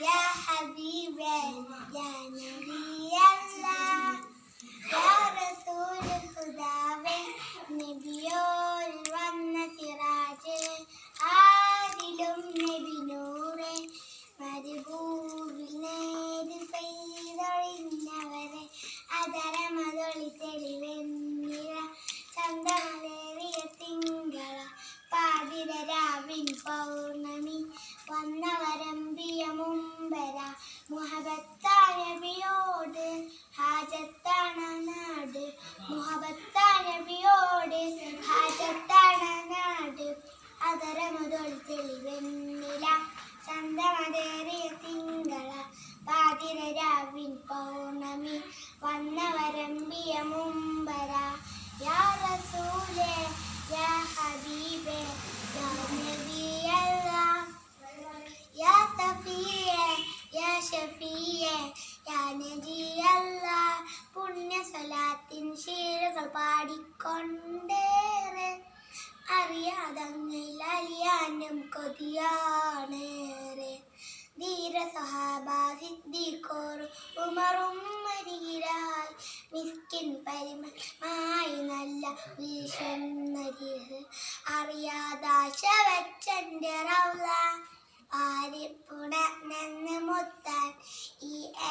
يا حبيب يا نبي الله يا رسول നബിയോൽ വന്ന സിറാജ്. ആരിലും നബി നൂറ് മരുഭൂവിൽ നേരിൽ പെയ്തൊഴിഞ്ഞവരെ. അതരമതൊളി തെളിവെന്നിര ചന്ദ്രമലേറിയ തിങ്കള. പാതിര രാവിൻ പൗ വന്നവരമ്പിയ മുമ്പര മുഹബത്താനബിയോട് ഹാജത്താണ നാട്. മുഹബത്താനബിയോട് ഹാജത്താണ നാട്. അതരമുതൊളി തെളിവെന്നില ചന്തമതേറിയ തിങ്കള പാതിര രാവിൻ പൗർണമി വന്നവരമ്പിയ മുമ്പര ഷഫിയേ യാ നജിയല്ലാ പുണ്യ സ്വലാത്തിൻ ശീലുകൾ പാടിക്കൊണ്ടേറെ. അറിയാതങ്ങിൽ അലിയാനും കൊതിയാണേറെ. ധീര സഹാബ സിദ്ദീഖോറും ഉമറും മരികിലായി മിസ്കിൻ പരിമമായി നല്ല വീശുന്നരിഹ് അറിയാതാശ വെച്ചന്റെ റൗല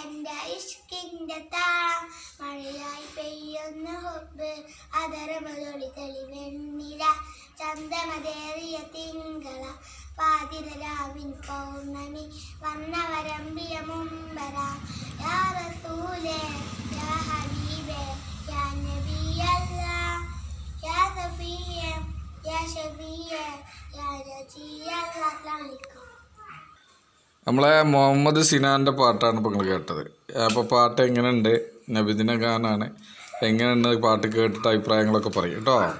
ഈ എന്റെ ഇഷ്കിന്റെ താളം. മഴയായി പെയ്യുന്ന ഹൊപ്പ് അതരമതൊളി തെളിവെണ്ണിര ചന്ദമതേറിയ തിങ്കള. പാതിര രാവിൻ പൗർണമി വന്നവരമ്പിയ മുമ്പര. യാ റസൂലേ യാ ഹബീബേ യാ നബിയല്ലാ. യാ സഫിയേ യാ ഷഫിയേ യാ നജിയല്ലാ. അസ്സലാമു അലൈക്കും. നമ്മളെ മുഹമ്മദ് സിനാന്റെ പാട്ടാണ് ഇപ്പോൾ നിങ്ങൾ കേട്ടത്. അപ്പോൾ പാട്ട് എങ്ങനെയുണ്ട്? നബിദിന ഗാനാണ്. എങ്ങനെയുണ്ട്? പാട്ട് കേട്ടിട്ട് അഭിപ്രായങ്ങളൊക്കെ പറയും. കേട്ടോ?